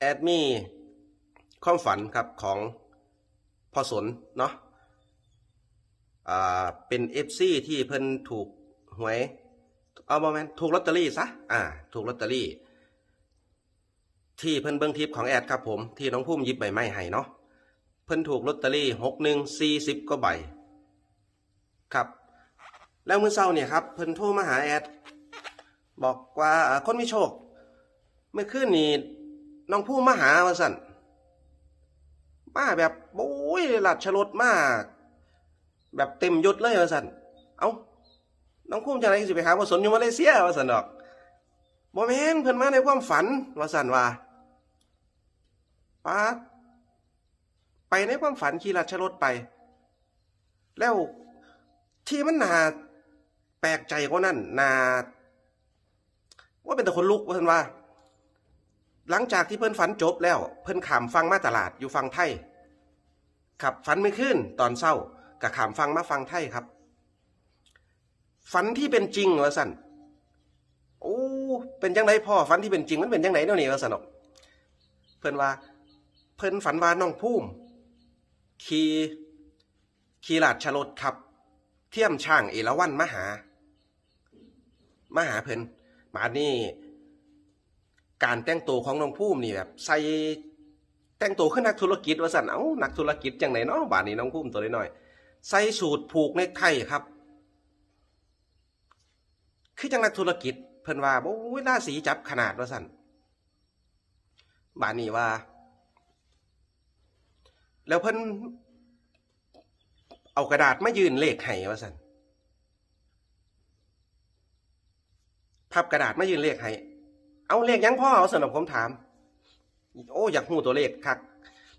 แอดมีความฝันครับของพอสนเนาะอ่าเป็นเอฟซีที่เพิ่นถูกหวย เอาบอแมนถูกลอตเตอรี่ซะอ่า ถูกลอตเตอรี่ ที่เพิ่นเบิ้งทิปของแอดครับผม ที่น้องพุ่มยิบใบไม้ให้เนาะเพิ่นถูกลอตเตอรี่หกหนึ่งสี่สิบก็ใบ ครับ แล้วมื้อเช้าเนี่ยครับ เพิ่นโทรมาหาแอด บอกว่าอ่าคนมีโชค เมื่อคืนนี้ น้องผู้มาหาว่าสั่นมาแบบโอ้ยหลัดฉลดมาก แบบเต็มยศเลยว่าสั่นเอ้าน้องผู้จะไหนสิไปหาว่าสนอยู่มาเลเซียว่าสั่นดอกบ่แม่นเพิ่นมาในความฝันว่าสั่นว่าป้าไปในความฝันขี่หลัดฉลดไป แล้วที่มันนาแปลกใจกว่านั้นนาว่าเป็นแต่คนลุกว่าท่านว่า หลังจากที่เพิ่นฝันจบแล้ว เพิ่นขามฟังมาตลาดอยู่ฟังไทยครับฝันไม่ขึ้นตอนเศร้ากับขามฟังมาฟังไทยครับ ฝันที่เป็นจริงว่าสันโอ้เป็นจังไดพ่อฝันที่เป็นจริงมันเป็นจังไดเนาะนี่ว่าสันอกเพิ่นว่าเพิ่นฝันว่าน้องพุ่มขี่ขี่ลาดชลดครับ เทียมช่างเอราวันมหา มหาเพิ่นมานี่ การแต่งตัวของน้องภูมินี่แบบใส่แต่งตัวขึ้นนักธุรกิจว่าสันเอ้านักธุรกิจจังไหนเนาะบาดนี้น้องภูมิตัวน้อยใส่สูตรผูกในไข่ครับ คือจังนักธุรกิจเพิ่นว่าโอ้ยหน้าสีจับขนาดว่าสันบาดนี้ว่า แล้วเพิ่นเอากระดาษมายืนเลขให้ว่าสันพับกระดาษมายืนเลขให้ เอาเลขยังพ่อเอาสำหรับผมถาม โอ้อยากหูตัวเลขคัก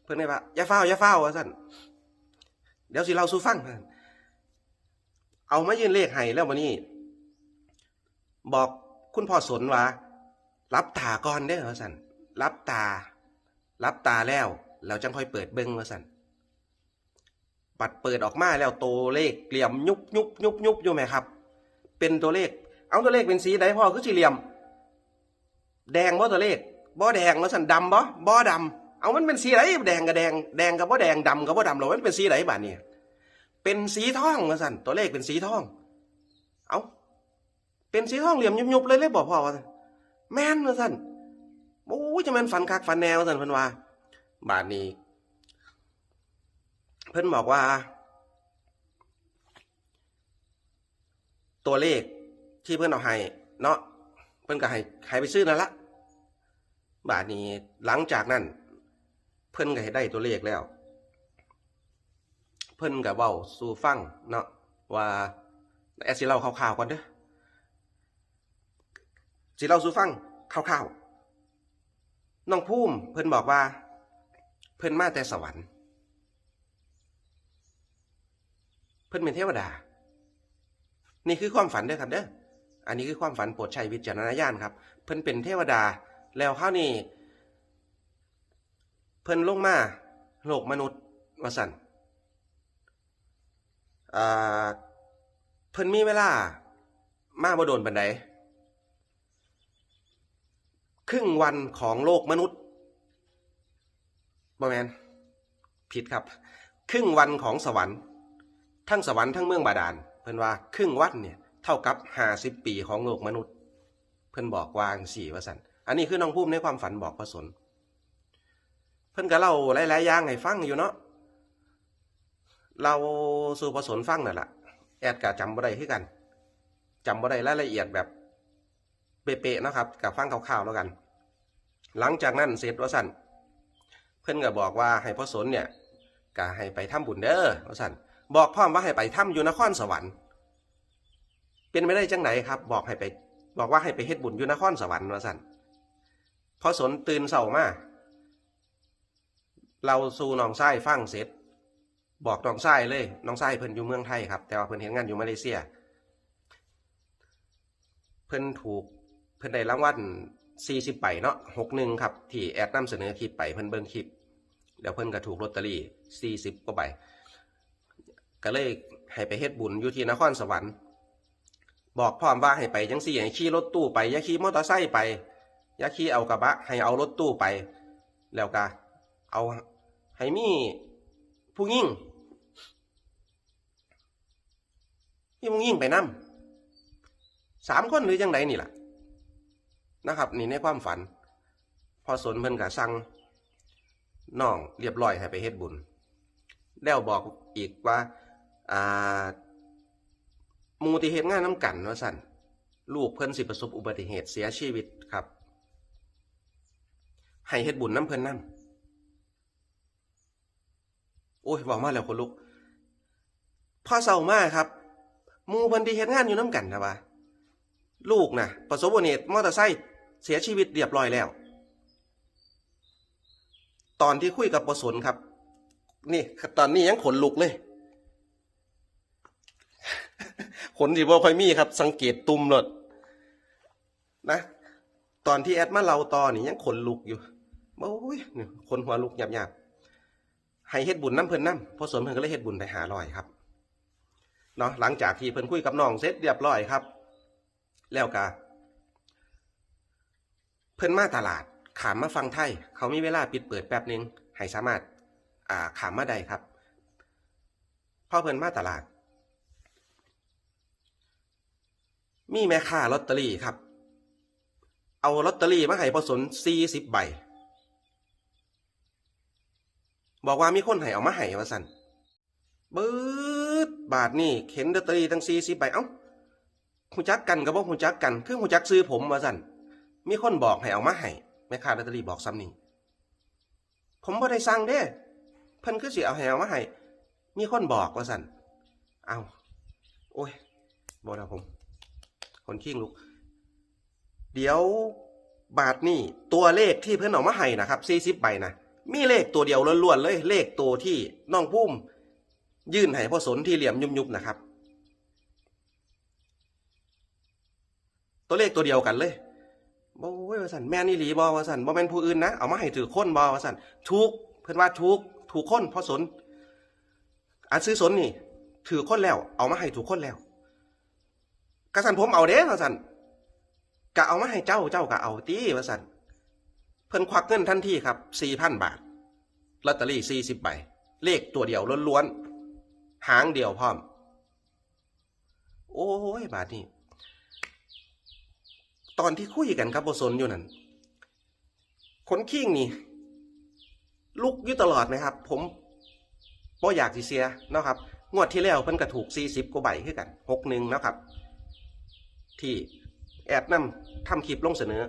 เพื่อนเลยว่าอย่าเฝ้าอย่าเฝ้าว่าสั่นเดี๋ยวสิเราสู้ฟังเพิ่นเอามายืนเลขให้แล้ววันนี้ บอกคุณพ่อสนว่ารับตาก่อนได้อว่าสั่นรับตา รับตาแล้ว เราจังค่อยเปิดเบิ้งว่าสันปัดเปิดออกมาแล้วตัวเลขเกลี่ยมยุบยุบยุบยุบอยู่ไหมครับ เป็นตัวเลข เอาตัวเลขเป็นสีใดพ่อคือสี่เหลี่ยม แดงบ่ตัวเลขบ่แดงแล้วสันดำบ่บ่ดำเอามันเป็นสีไหนแดงกับแดงแดงกับบ่แดงดำกับบ่ดำเรามันเป็นสีไหนบ้านเนี่ยเป็นสีทองว่าสันตัวเลขเป็นสีทอง เอาเป็นสีทองเหลี่ยมยุบๆเลยเลยบอกพ่อว่าซั่นแม่นว่าสันโอ้ยจะแม่นฝันคักฝันแนวสันเพิ่นว่าบ้านนี้ เพิ่นบอกว่า ตัวเลขที่เพื่อนเอาให้เนาะเพื่อนก็ให้ให้ไปซื้อนั่นละ บาทนี้หลังจากนั้น เพื่นก็ให้ได้ตัวเลขแล้ว เพื่นก็เว้าสู่ฟังเนาะว่าแอดสิเล่าข่าวๆก่อนเด้อสิเล่าสู่ฟังข่าวๆน้องภูมิเพิ่นบอกว่า เพิ่นมาแต่สวรรค์ เพิ่นเป็นเทวดา นี่คือความฝันเด้อครับเด้ออันนี้คือความฝันโปรดใช้วิจารณญาณครับ เพิ่นเป็นเทวดา แล้วข้าวนี่เพิ่นลงมาโลกมนุษย์วสันอ่าเพิ่นมีเวลา มาบ่โดนบันไดครึ่งวันของโลกมนุษย์บ่แมนผิดครับ ครึ่งวันของสวรรค์ ทั้งสวรรค์ทั้งเมืองบาดาลเพิ่นว่าครึ่งวันเนี่ยเท่ากับห้าสิบปีของโลกมนุษย์ เพิ่นบอกวางสี่ว่าสัน อันนี้คือน้องภูมิในความฝันบอกพระสน เพิ่นก็เล่าหลายๆอย่างให้ฟังอยู่เนาะเราสู่พระสนฟังนั่นแหละแอดก็จำบ่ได้คือกันจำบ่ได้รายละเอียดแบบเป๊ะๆนะครับกับฟังคร่าวๆแล้วกัน หลังจากนั้นเสร็จว่าสันเพิ่นก็บอกว่าให้พระสนเนี่ยก็ให้ไปทำบุญเด้อว่าสันบอกพ่อมว่าให้ไปถ้ำอยู่นครสวรรค์ เป็นไม่ได้จังไหนครับ บอกให้ไป บอกว่าให้ไปเฮ็ดบุญอยู่นครสวรรค์ว่าสั่น พอสนตื่นเศร้ามาเราสู่น้องไส้ฟังเสร็จ บอกน้องไส้เลยน้องไส้เพิ่นอยู่เมืองไทยครับ แต่ว่าเพิ่นเห็นงานอยู่มาเลเซีย เพิ่นถูกเพิ่นได้รางวัล40ใบเนาะ61ครับ ที่แอดนำเสนอคลิปไปเพิ่นเบิ่งคลิปแล้วเพิ่นก็ถูกลอตเตอรี่40กว่าใบก็เลยให้ไปเฮ็ดบุญอยู่ที่นครสวรรค์ บอกพร้อมว่าให้ไปจังสี่ให้ขี่รถตู้ไปอย่าขี่มอเตอร์ไซค์ไป อย่าขี่เอากระบะ ให้เอารถตู้ไป แล้วก็เอาให้มีผู้ยิ่งมีผู้ยิ่งไปนํสามคนหรือยังไงนี่ล่ะ นะครับ นี่ในความฝัน พอสนเพิ่นก็สั่งน้องเรียบร้อยให้ไปเฮ็ดบุญ แล้วบอกอีกว่าอ่ามูที่เฮ็ดงานน้ำกันว่าสันลูกเพิ่นสิประสบอุบัติเหตุเสียชีวิตครับ ให้เฮ็ดบุญน้ำเพิ่นนำโอ้ยบอกมาแล้วคนลุกพ่อเศร้ามากครับมูเพิ่นที่เฮ็ดงานอยู่น้ำกันนะวะลูกนะประสบอุบัติเหตุมอเตอร์ไซค์เสียชีวิตเรียบร้อยแล้ว ตอนที่คุยกับประสนครับ นี่ตอนนี้ยังขนลุกเลยขนที่บ่ค่อยมีครับ สังเกตตุ่มหนดนะ ตอนที่แอดมาเราตอนี่ยังขนลุกอยู่ โอ้ยนี่ขนหัวลุกหยาบๆให้เฮ็ดบุญน้ำเพิ่นน้ำพอสนเพิ่นก็เลยเฮ็ดบุญไปหาลอยครับเนาะหลังจากที่เพิ่นคุยกับน้องเสร็จเรียบร้อยครับ แล้วก็เพิ่นมาตลาดขามมาฟังไทย เขามีเวลาปิดเปิดแป๊บหนึงให้สามารถอ่าขามมาได้ครับพ่อเพิ่นมาตลาด มีแม่ค้าลอตเตอรี่ครับ เอาลอตเตอรี่มาให้พอสนสี่สิบใบ บอกว่ามีคนให้เอามาให้ว่าสันบืดบาทนี่เข็นลอตตอรี่ตั้งสี่สิบใบเอ้าหูจักกันกับว่หูจักกัน คือหูจักซื้อผมว่าสันมีคนบอกให้เอามาให้แม่ค้าลอตตีบอกซ้ำนี่ผมบ่ได้สั่งเด้เพิ่นคือสิเอาให้เอามาให้มีคนบอกว่าสันเอา โอ้ยบอกแล้วผม คนขี้งลุก เดี๋ยวบาทนี่ตัวเลขที่เพิ่นเอามาให้นะครับสี่สิบใบนะ มีเลขตัวเดียวล้วนๆเลย เลขตัวที่น้องพุ่มยื่นให้พ่อสนที่เหลี่ยมยุบๆนะครับ ตัวเลขตัวเดียวกันเลยบอว่าสันแม่นี่หลีบอว่าสันบ่แม่นผู้อื่นนะเอามาให้ถือค้นบอว่าสันถูกเพิ่อนว่าถูกถูกค้นพ่อสนอาซื้อสนนี่ ถือค้นแล้ว เอามาให้ถูกค้นแล้วกระสันผมเอาเด้ว่าสันกะเอามาให้เจ้าเจ้ากะเอาตีว่สัน เพิ่นควักเงินทันทีครับสี่พันบาทลอตเตอรี่สี่สิบใบเลขตัวเดียวล้วนๆหางเดียวพร้อม โอ้ยบาทนี่ตอนที่คุยกันครับโบสนอยู่นั่นคนขี้งนี่ลุกอยู่ตลอดไหมครับ ผมบ่อยากสิเสียนะครับ งวดที่แล้วเพิ่นก็ถูกสี่สิบกว่าใบขึ้นกันหกหนึ่งนะครับ ที่แอดนำทำคลิปลงเสนอ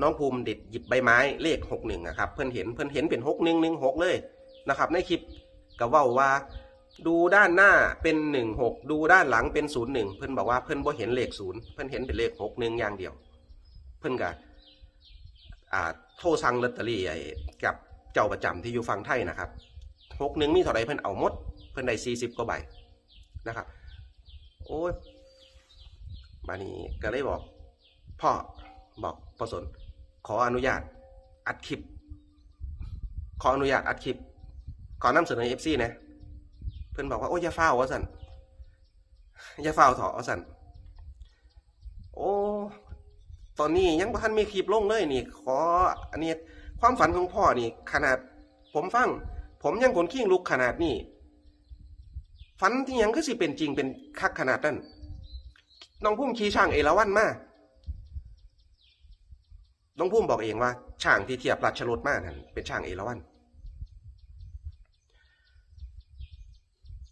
น้องภูมิเด็ดหยิบใบไม้เลขหกหนึ่งนะครับเพิ่อนเห็นเพิ่อนเห็นเป็นหกหนึ่งหนึ่งหกเลยนะครับ ในคลิปก็ว่าว่า ดูด้านหน้าเป็นหนึ่งหกดูด้านหลังเป็นศูนย์หนึ่งเพิ่อนบอกว่าเพิ่อนบ่เห็นเลขศูนย์เพิ่อนเห็นเป็นเลขหกหนึ่งอย่างเดียว เพิ่อนก็อ่าโทรสั่งลอตเตอรี่กับเจ้าประจำที่อยู่ฝั่งไทยนะครับหกหนึ่งมีเท่าไรเพิ่อนเอาหมด เพิ่อนได้สี่สิบกว่าใบนะครับ โอ้ยมานี้ก็เลยบอกพ่อ บอกพ่อสน ขออนุญาตอัดคลิป ขออนุญาตอัดคลิป ขอนำเสนอเอฟซีนะ เพื่อนบอกว่าโอ้ยอย่าเฝ้าวะสันอย่าเฝ้าถอวะสันโอ้ตอนนี้ยังบ่ทันมีคลิปลงเลยนี่ ขออันนี้ความฝันของพ่อนี่ ขนาด ผมฟัง ผมยังขนขี้งลุกขนาดนี้ฝันที่ยังคือสิเป็นจริงเป็นคักขนาดนั้นน้องพุ่มขี่ช่างเอราวันมา น้องพุ่มบอกเองว่าช่างที่เทียบราชรถมากนั่นเป็นช่างเอราวัน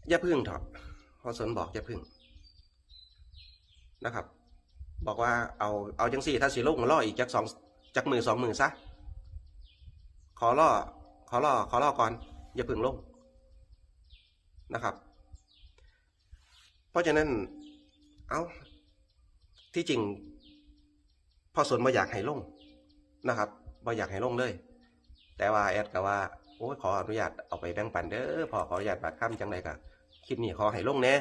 อย่าพึ่งเถอะพอสนบอกอย่าพึ่งนะครับ บอกว่าเอาเอาจังสี่ถ้าสีลงล่ออีกจากสองจากมือสองมือซะขอล่อขอล่อขอล่อก่อน อย่าพึ่งลงนะครับ เพราะฉะนั้นเอาที่จริงพอสนมาอยากให้ลง นะครับมาอยากให้ลงเลย แต่ว่าแอดก็ว่าโอ้ยขออนุญาตเอาไปแบ่งปันเด้อพอขออนุญาตบาดข้ามจังไรกะคลิปนี้ขอให้ลงแน่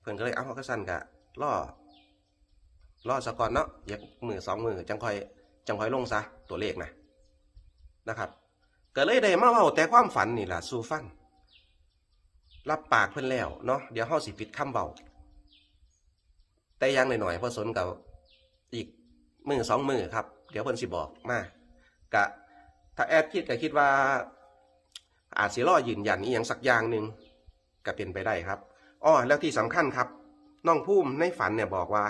เพื่อนก็เลยเอาก็สั้นกะล่อล่อสะก่อนเนาะอย่ามือสองมือจังคอยจังคอยลงซะตัวเลขนะนะครับก็เลยได้มาเล่าแต่ความฝันนี่แหละสู่ฟังรับปากเพิ่อนแล้วเนาะเดี๋ยวเฮาสิปิดคำเบาแต่ยังหน่อยๆพอสนกับอีกมือสองมือครับ เดี๋ยวเพิ่นสิบอกมากะถ้าแอดคิดก็คิดว่า อาจสิรอยืนยันอีหยังสักอย่างหนึ่งก็เป็นไปได้ครับอ้อแล้วที่สำคัญครับน้องภูมิในฝันเนี่ยบอกว่า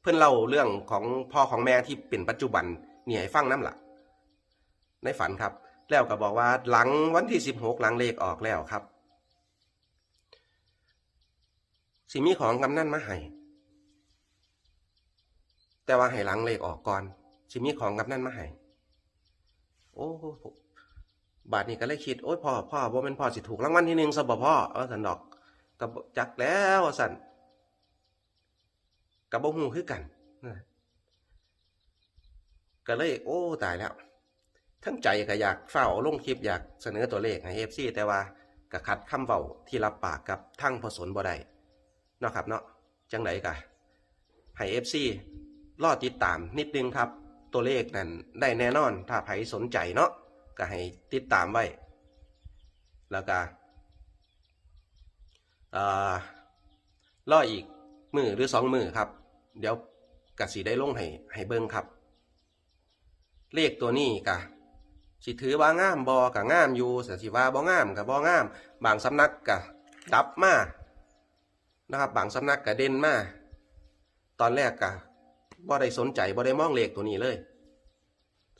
เพื่อนเล่าเรื่องของพ่อของแม่ที่เป็นปัจจุบันเนี่ยให้ฟังน้ำละในฝันครับ แล้วก็บอกว่าหลังวันที่สิบหกหลังเลขออกแล้วครับ สิมีของกำนันมาให้ แต่ว่าให้หลังเลขออกก่อนสิมีของกำนันมาให้โอ้บาทนี้ก็เลยคิดโอ้ยพ่อพ่อว่าเป็นพ่อสิถูกรางวัลที่หนึ่งซะบ่พ่อเออสันดอกกับจักแล้วสันกับบ่ฮู้คือกันก็เลย โอ้ ตายแล้ว ทั้งใจก็อยากเฝ้าลงคลิปอยากเสนอตัวเลขให้เอฟซีแต่ว่าก็คัดคำเว้าที่รับปากกับทั้งพอสนบ่ได้เนาะครับเนาะจังไหนกะให้เอฟซี รอติดตามนิดนึงครับ ตัวเลขนั้นได้แน่นอนถ้าใครสนใจเนาะก็ให้ติดตามไว้ แล้วก็อ่ารออีกมือหรือสองมือครับ เดี๋ยวกสีได้ลงให้ให้เบิ้งครับ เลขตัวนี้กะสิถือว่างามบอกะงามอยู่สสิว่าบ่งามกะบ่งาม บางสำนักกะดับมานะครับ บางสำนักกะเด่นมาตอนแรกกะ บ่ได้สนใจบ่ได้มองเลขตัวนี้เลย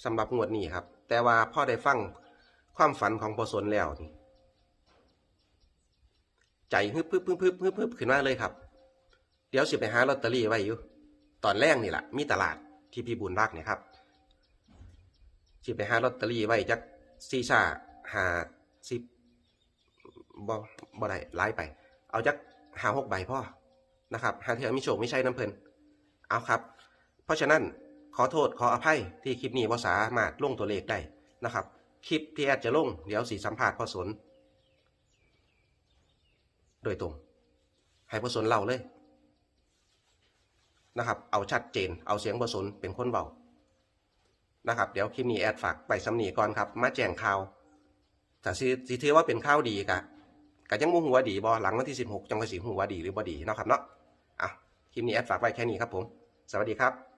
สำหรับงวดนี้ครับ แต่ว่าพ่อได้ฟังความฝันของปอสนแล้วนี่ใจฮึบฮึบฮึบฮึบฮึบฮึบขึ้นมาเลยครับ เดี๋ยวสิไปหาลอตเตอรี่ไว้อยู่ ตอนแรกนี่แหละมีตลาดที่พี่บุญรักเนี่ยครับสิไปหาลอตเตอรี่ไว้จักซีซ่าหาสิบบ่บ่ได้ไล่ไป เอาจักหาหกใบพ่อนะครับหาเทียมีโชคไม่ใช่น้ำเพลินเอาครับ ราะฉะนั้นขอโทษขออภัยที่คลิปนี้ภาษามารถลงตัวเลขได้นะครับ คลิปที่แอดจะลงเดี๋ยวสีสัมภาษณ์พ่อสนโดยตรง ให้พอสนเล่าเลยนะครับ เอาชัดเจน เอาเสียงพอสนเป็นคนเบานะครับ เดี๋ยวคลิปนี้แอดฝากไปสำนีก่อนครับ มาแจ้งข่าวแต่สิสิถือว่าเป็นข่าวดีกะกะยังมุ่งหัวดีบอหลังวันที่ 16 จังหวัดสีหัวดีหรือบ่ดีนะครับเนาะอะคลิปนี้แอดฝากไว้แค่นี้ครับผม สวัสดีครับ